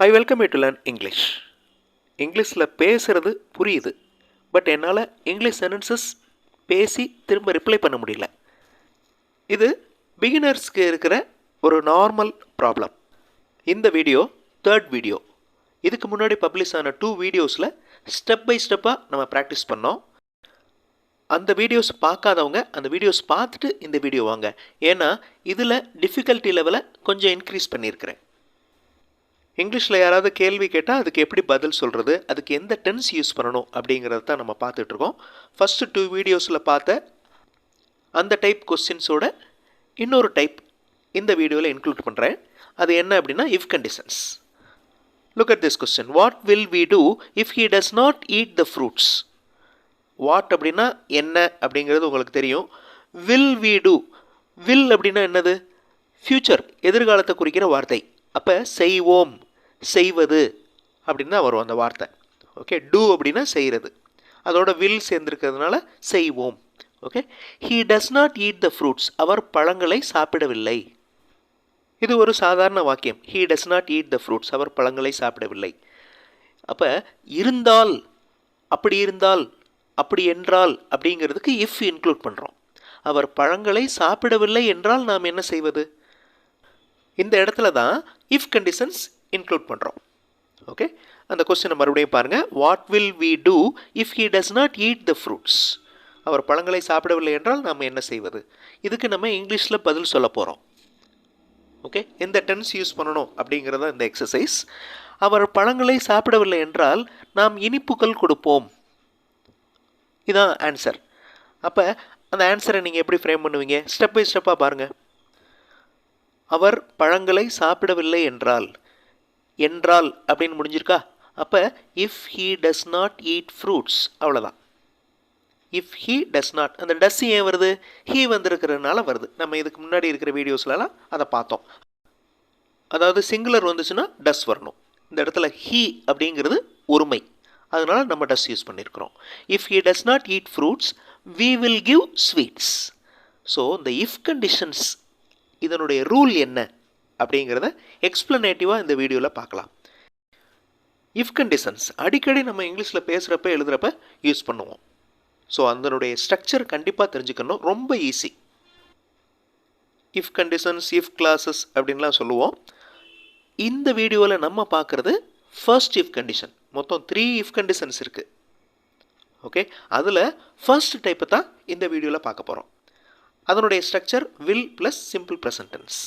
I welcome you to learn English இங்கிலீஷில் பேசுகிறது புரியுது. பட் என்னால் இங்கிலீஷ் சென்டென்சஸ் பேசி திரும்ப ரிப்ளை பண்ண முடியல. இது பிகினர்ஸ்க்கு இருக்கிற ஒரு நார்மல் ப்ராப்ளம் இந்த வீடியோ தேர்ட் வீடியோ இதுக்கு முன்னாடி பப்ளிஷ் ஆன டூ வீடியோஸில் ஸ்டெப் பை ஸ்டெப்பாக நம்ம ப்ராக்டிஸ் பண்ணோம். அந்த வீடியோஸ் பார்க்காதவங்க அந்த வீடியோஸ் பார்த்துட்டு இந்த வீடியோ வாங்க. ஏன்னா இதில் டிஃபிகல்ட்டி லெவலை கொஞ்சம் இன்க்ரீஸ் பண்ணியிருக்கிறேன். இங்கிலீஷில் யாராவது கேள்வி கேட்டால் அதுக்கு எப்படி பதில் சொல்கிறது அதுக்கு எந்த டென்ஸ் யூஸ் பண்ணணும் அப்படிங்கிறத தான் நம்ம பார்த்துட்ருக்கோம் ஃபஸ்ட்டு டூ வீடியோஸில் பார்த்த அந்த டைப் கொஸ்டின்ஸோட இன்னொரு டைப் இந்த வீடியோவில் இன்க்ளூட் பண்ணுறேன் அது என்ன அப்படின்னா if conditions look at this question what will we do if he does not eat the fruits what அப்படின்னா என்ன அப்படிங்கிறது உங்களுக்கு தெரியும். வில் வி டூ வில் அப்படின்னா என்னது? ஃப்யூச்சர் எதிர்காலத்தை குறிக்கிற வார்த்தை. அப்போ செய்வோம். செய்வது அப்படின்னு தான் வரும் அந்த வார்த்தை. ஓகே டூ அப்படின்னா செய்கிறது அதோட வில் சேர்ந்துருக்கிறதுனால செய்வோம். Okay he does not eat the fruits அவர் பழங்களை சாப்பிடவில்லை. இது ஒரு சாதாரண வாக்கியம். He does not eat the fruits அவர் பழங்களை சாப்பிடவில்லை. அப்போ இருந்தால் அப்படி இருந்தால் அப்படி என்றால் அப்படிங்கிறதுக்கு இஃப் இன்க்ளூட் பண்ணுறோம் அவர் பழங்களை சாப்பிடவில்லை என்றால் நாம் என்ன செய்வது? இந்த இடத்துல தான் இஃப் கண்டிஷன்ஸ் இன்க்ளூட் பண்ணுறோம் ஓகே அந்த கொஸ்டினை மறுபடியும் பாருங்கள் what will we do if he does not eat the fruits அவர் பழங்களை சாப்பிடவில்லை என்றால் நாம் என்ன செய்வது? இதுக்கு நம்ம இங்கிலீஷில் பதில் சொல்ல போகிறோம் ஓகே எந்த டென்ஸ் யூஸ் பண்ணணும் அப்படிங்கிறத இந்த எக்ஸசைஸ் அவர் பழங்களை சாப்பிடவில்லை என்றால் நாம் இனிப்புகள் கொடுப்போம். இதான் ஆன்சர் அப்போ அந்த ஆன்சரை நீங்கள் எப்படி ஃப்ரேம் பண்ணுவீங்க? ஸ்டெப் பை ஸ்டெப்பாக பாருங்கள் அவர் பழங்களை சாப்பிடவில்லை என்றால் என்றால் அப்படின்னு முடிஞ்சிருக்கா? அப்போ if he does not eat fruits அவ்வளோதான் இஃப் ஹீ டஸ் நாட் அந்த டஸ் ஏன் வருது? ஹீ வந்திருக்கிறதுனால வருது. நம்ம இதுக்கு முன்னாடி இருக்கிற வீடியோஸ்லலாம் அதை பார்த்தோம். அதாவது சிங்குலர் வந்துச்சுன்னா டஸ் வரணும். இந்த இடத்துல ஹீ அப்படிங்கிறது ஒருமை. அதனால் நம்ம டஸ் யூஸ் பண்ணியிருக்கிறோம் if he does not eat fruits we will give sweets so இந்த இஃப் கண்டிஷன்ஸ் இதனுடைய ரூல் என்ன? அப்படிங்கிறத எக்ஸ்பிளனேட்டிவாக இந்த வீடியோவில் பார்க்கலாம். இஃப் கண்டிஷன்ஸ் அடிக்கடி நம்ம இங்கிலீஷில் பேசுகிறப்ப எழுதுகிறப்ப யூஸ் பண்ணுவோம். ஸோ அதனுடைய ஸ்ட்ரக்சர் கண்டிப்பாக தெரிஞ்சுக்கணும். ரொம்ப easy if conditions if classes அப்படின்லாம் சொல்லுவோம். இந்த வீடியோவில் நம்ம பார்க்குறது ஃபர்ஸ்ட் இஃப் கண்டிஷன் மொத்தம் த்ரீ இஃப் கண்டிஷன்ஸ் இருக்குது ஓகே அதில் ஃபர்ஸ்ட் டைப்பை தான் இந்த வீடியோவில் பார்க்க போகிறோம் அதனுடைய structure will plus simple present tense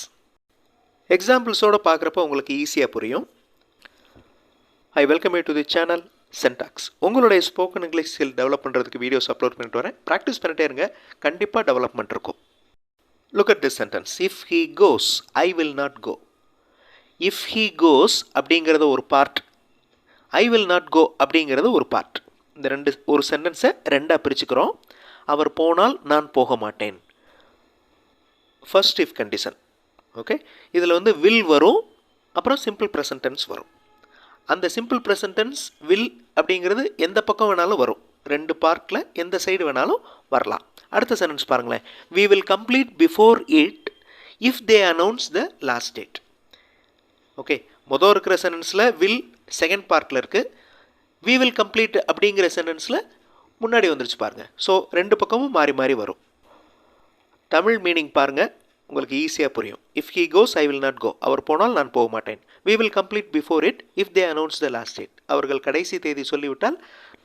எக்ஸாம்பிள்ஸோடு பார்க்குறப்ப உங்களுக்கு ஈஸியாக புரியும். I welcome you to the channel சென்டாக்ஸ் உங்களுடைய ஸ்போக்கன் இங்கிலீஷ் ஸ்கில் டெவலப் பண்ணுறதுக்கு வீடியோஸ் அப்லோட் பண்ணிட்டு வரேன். ப்ராக்டிஸ் பண்ணிட்டே இருங்க. கண்டிப்பாக டெவலப்மெண்ட் இருக்கும். Look at this sentence if he goes I will not go if he goes அப்படிங்கிறது ஒரு part I will not go அப்படிங்கிறது ஒரு பார்ட் இந்த ரெண்டு ஒரு சென்டென்ஸை ரெண்டாக பிரிச்சுக்கிறோம். அவர் போனால் நான் போக மாட்டேன். ஃபர்ஸ்ட் இஃப் கண்டிஷன் ஓகே இதில் வந்து வில் வரும் அப்புறம் சிம்பிள் ப்ரெசன்டென்ஸ் வரும். அந்த சிம்பிள் ப்ரெசன்டென்ஸ் வில் அப்படிங்கிறது எந்த பக்கம் வேணாலும் வரும். ரெண்டு பார்ட்டில் எந்த சைடு வேணாலும் வரலாம். அடுத்த சென்டென்ஸ் பாருங்களேன். We will complete before it if they announce the last date okay மொதல் இருக்கிற சென்டென்ஸில் வில் செகண்ட் பார்ட்டில் இருக்குது வி வில் கம்ப்ளீட் அப்படிங்கிற சென்டென்ஸில் முன்னாடி வந்துருச்சு பாருங்கள் ஸோ ரெண்டு பக்கமும் மாறி மாறி வரும். தமிழ் மீனிங் பாருங்கள் உங்களுக்கு ஈஸியாக புரியும். If he goes I will not go அவர் போனால் நான் போக மாட்டேன். We will complete before it if they announce the last date அவர்கள் கடைசி தேதி சொல்லிவிட்டால்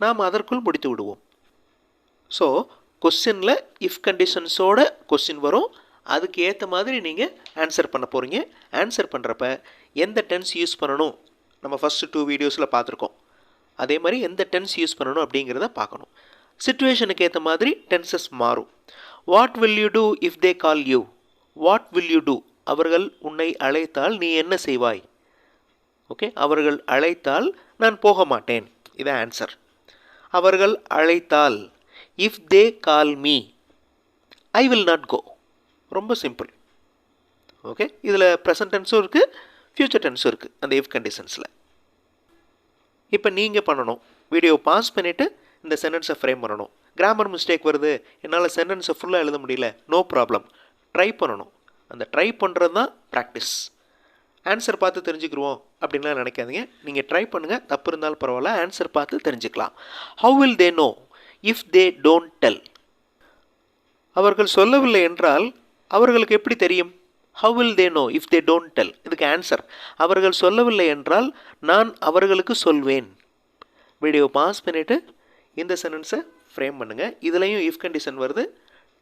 நாம் அதற்குள் முடித்து விடுவோம். ஸோ கொஸ்டினில் இஃப் கண்டிஷன்ஸோட கொஸ்டின் வரும். அதுக்கு ஏற்ற மாதிரி நீங்கள் ஆன்சர் பண்ண போகிறீங்க ஆன்சர் பண்ணுறப்ப எந்த டென்ஸ் யூஸ் பண்ணணும்? நம்ம ஃபஸ்ட்டு டூ வீடியோஸில் பார்த்துருக்கோம். அதே மாதிரி எந்த டென்ஸ் யூஸ் பண்ணணும் அப்படிங்கிறத பார்க்கணும். சுச்சுவேஷனுக்கு ஏற்ற மாதிரி டென்சஸ் மாறும். What will you do if they call you what will you do அவர்கள் உன்னை அழைத்தால் நீ என்ன செய்வாய்? ஓகே அவர்கள் அழைத்தால் நான் போக மாட்டேன். இதான் ஆன்சர் அவர்கள் அழைத்தால் if they call me I will not go ரொம்ப சிம்பிள் ஓகே இதில் ப்ரெசன்ட் டென்ஸும் இருக்குது ஃப்யூச்சர் டென்ஸும் இருக்குது அந்த இஃப் கண்டிஷன்ஸில் இப்போ நீங்கள் பண்ணணும். வீடியோ பாஸ் பண்ணிவிட்டு இந்த சென்டென்ஸை ஃப்ரேம் பண்ணணும். கிராமர் மிஸ்டேக் வருது. என்னால் சென்டென்ஸை ஃபுல்லாக எழுத முடியல. நோ ப்ராப்ளம் ட்ரை பண்ணணும். அந்த ட்ரை பண்ணுறது தான் ப்ராக்டிஸ் ஆன்சர் பார்த்து தெரிஞ்சுக்கிருவோம் அப்படின்லாம் நினைக்காதீங்க. நீங்கள் ட்ரை பண்ணுங்கள் தப்பு இருந்தாலும் பரவாயில்ல. ஆன்சர் பார்த்து தெரிஞ்சுக்கலாம். How will they know if they don't tell அவர்கள் சொல்லவில்லை என்றால் அவர்களுக்கு எப்படி தெரியும்? How will they know if they don't tell இதுக்கு ஆன்சர் அவர்கள் சொல்லவில்லை என்றால் நான் அவர்களுக்கு சொல்வேன். வீடியோ பாஸ் பண்ணிவிட்டு இந்த சென்டென்ஸை ஃப்ரேம் பண்ணுங்கள் இதுலேயும் இஃப் கண்டிஷன் வருது.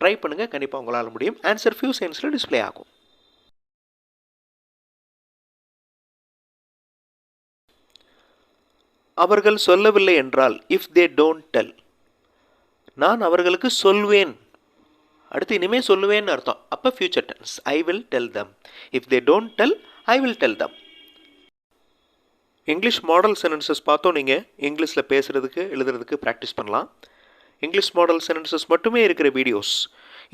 ட்ரை பண்ணுங்கள் கண்டிப்பாக உங்களால் முடியும். ஆன்சர் ஃபியூ செகண்ட்ஸில் டிஸ்பிளே ஆகும். அவர்கள் சொல்லவில்லை என்றால் இஃப் தே டோன்ட் டெல் நான் அவர்களுக்கு சொல்வேன். அடுத்து இனிமேல் சொல்லுவேன்னு அர்த்தம். அப்போ future tense I will tell them if they don't tell I will tell them English model sentences பார்த்தோம் நீங்கள் இங்கிலீஷில் பேசுகிறதுக்கு எழுதுறதுக்கு ப்ராக்டிஸ் பண்ணலாம். இங்கிலீஷ் மாடல் சென்டென்சஸ் மட்டுமே இருக்கிற வீடியோஸ்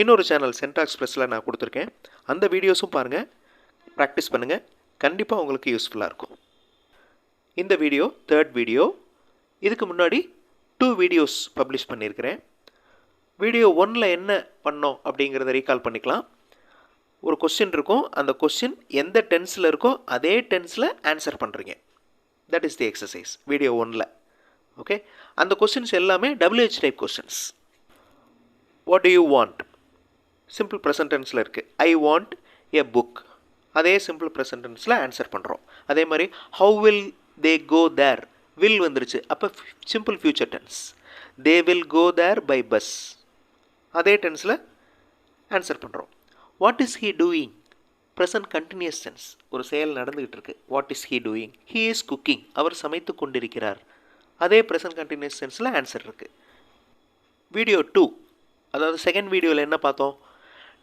இன்னொரு சேனல் சென்டாக்ஸ் ப்ரெஸ்ஸில் நான் கொடுத்துருக்கேன். அந்த வீடியோஸும் பாருங்கள் ப்ராக்டிஸ் பண்ணுங்கள் கண்டிப்பாக உங்களுக்கு யூஸ்ஃபுல்லாக இருக்கும். இந்த வீடியோ தேர்ட் வீடியோ இதுக்கு முன்னாடி டூ வீடியோஸ் பப்ளிஷ் பண்ணியிருக்கிறேன். வீடியோ ஒன்னில் என்ன பண்ணோம் அப்படிங்கிறத ரீகால் பண்ணிக்கலாம். ஒரு கொஸ்டின் இருக்கும். அந்த கொஸ்டின் எந்த டென்ஸில் இருக்கோ அதே டென்ஸில் ஆன்சர் பண்ணுறீங்க that is the exercise video ஒனில். ஓகே அந்த கொஸ்டின்ஸ் எல்லாமே WH type questions what do you want simple ப்ரெசன்டென்ஸில் இருக்குது ஐ வாண்ட் எ புக் அதே சிம்பிள் ப்ரெசன்டென்ஸில் ஆன்சர் பண்ணுறோம் அதே மாதிரி how will they go there will வந்துருச்சு. அப்போ simple future tense they will go there by bus அதே டென்ஸில் ஆன்சர் பண்ணுறோம் what is he doing present continuous tense ஒரு செயல் நடந்துகிட்டு இருக்கு. What is he doing he is cooking அவர் சமைத்து கொண்டிருக்கிறார். அதே ப்ரெசன்ட் கண்டினியூஸ் சென்ஸில் ஆன்சர் இருக்குது வீடியோ டூ அதாவது செகண்ட் வீடியோவில் என்ன பார்த்தோம்?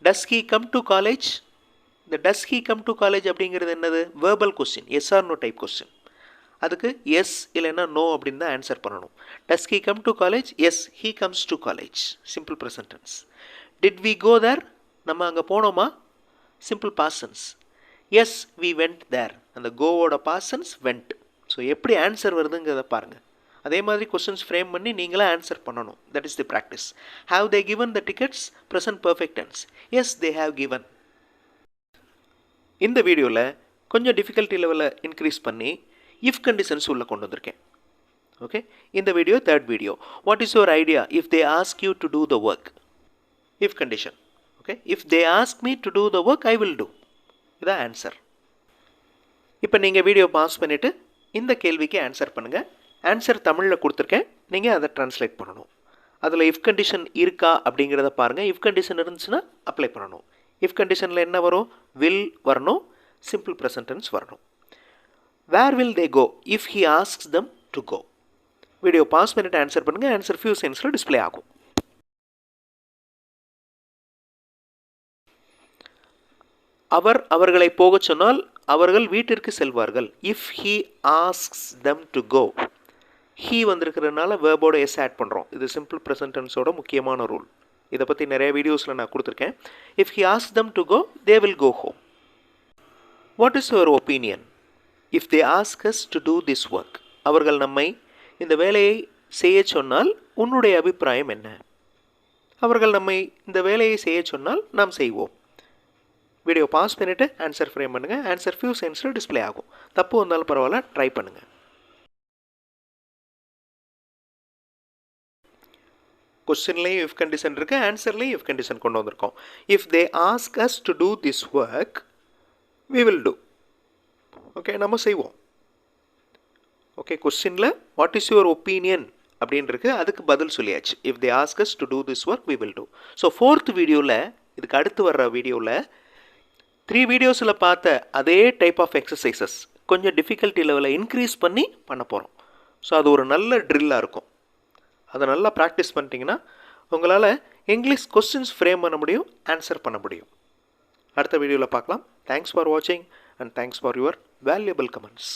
Does he come to college இந்த does he come to college அப்படிங்கிறது என்னது? Verbal question yes or no type question அதுக்கு எஸ் இல்லைன்னா நோ அப்படின்னு தான் ஆன்சர் பண்ணணும். Does he come to college yes he comes to college simple present tense did we go there நம்ம அங்கே போனோமா? Simple past tense yes we went there அந்த கோவோட பாசன்ஸ் வெண்ட் ஸோ எப்படி ஆன்சர் வருதுங்கிறத பாருங்கள் அதே மாதிரி கொஸ்டின்ஸ் ஃப்ரேம் பண்ணி நீங்களே ஆன்சர் பண்ணணும். That is the practice have they given the tickets present perfect tense yes they have given இந்த வீடியோவில் கொஞ்சம் டிஃபிகல்ட்டி லெவலில் இன்க்ரீஸ் பண்ணி இஃப் கண்டிஷன்ஸ் உள்ளே கொண்டு வந்திருக்கேன். ஓகே இந்த video third video what is your idea if they ask you to do the work if condition okay if they ask me to do the work I will do இதான் answer இப்போ நீங்கள் video pause பண்ணிவிட்டு இந்த கேள்விக்கு answer பண்ணுங்கள் answer தமிழில் கொடுத்துருக்கேன். நீங்கள் அதை ட்ரான்ஸ்லேட் பண்ணணும். அதில் இஃப் கண்டிஷன் இருக்கா அப்படிங்கிறத பாருங்கள் இஃப் கண்டிஷன் இருந்துச்சுன்னா அப்ளை பண்ணணும். இஃப் கண்டிஷனில் என்ன வரும்? வில் வரணும். சிம்பிள் ப்ரெசன்டென்ஸ் வரணும். Where will they go if he asks them to go video pause minute answer பண்ணுங்கள் ஆன்சர் ஃபியூ சென்ஸில் டிஸ்பிளே ஆகும். அவர் அவர்களை போகச் சொன்னால் அவர்கள் வீட்டிற்கு செல்வார்கள். If he asks them to go he வந்திருக்கிறதுனால வேர்போட எஸ் ஆட் பண்ணுறோம் இது சிம்பிள் ப்ரெசன்டென்ஸோட முக்கியமான ரூல் இதை பற்றி நிறைய வீடியோஸில் நான் கொடுத்துருக்கேன். If he ask them to go they will go home what is your opinion if they ask us to do this work அவர்கள் நம்மை இந்த வேலையை செய்ய சொன்னால் உன்னுடைய அபிப்பிராயம் என்ன? அவர்கள் நம்மை இந்த வேலையை செய்ய சொன்னால் நாம் செய்வோம். வீடியோ பாஸ் பண்ணிவிட்டு ஆன்சர் ஃப்ரேம் பண்ணுங்கள் ஆன்சர் ஃபியூ சென்ஸில் டிஸ்பிளே ஆகும். தப்பு வந்தாலும் பரவாயில்ல ட்ரை பண்ணுங்கள் கொஸ்டின்லேயும் இஃப் கண்டிஷன் இருக்குது ஆன்சர்லேயும் இஃப் கண்டிஷன் கொண்டு வந்திருக்கோம். If they ask us to do this work we will do okay நம்ம செய்வோம். ஓகே கொஸ்டினில் வாட் இஸ் யுவர் ஒப்பீனியன் அப்படின்றது அதுக்கு பதில் சொல்லியாச்சு. If they asks to do this work we will do so fourth வீடியோவில் இதுக்கு அடுத்து வர்ற வீடியோவில் த்ரீ வீடியோஸில் பார்த்த அதே டைப் ஆஃப் எக்ஸசைசஸ் கொஞ்சம் டிஃபிகல்ட்டி லெவலில் இன்க்ரீஸ் பண்ணி பண்ண போகிறோம் ஸோ அது ஒரு நல்ல ட்ரில்லாக இருக்கும். அதை நல்லா ப்ராக்டிஸ் பண்ணிட்டீங்கன்னா உங்களால் இங்கிலீஷ் கொஸ்டின்ஸ் ஃப்ரேம் பண்ண முடியும் ஆன்சர் பண்ண முடியும். அடுத்த வீடியோவில் பார்க்கலாம். தேங்க்ஸ் ஃபார் வாட்சிங் and thanks for your valuable comments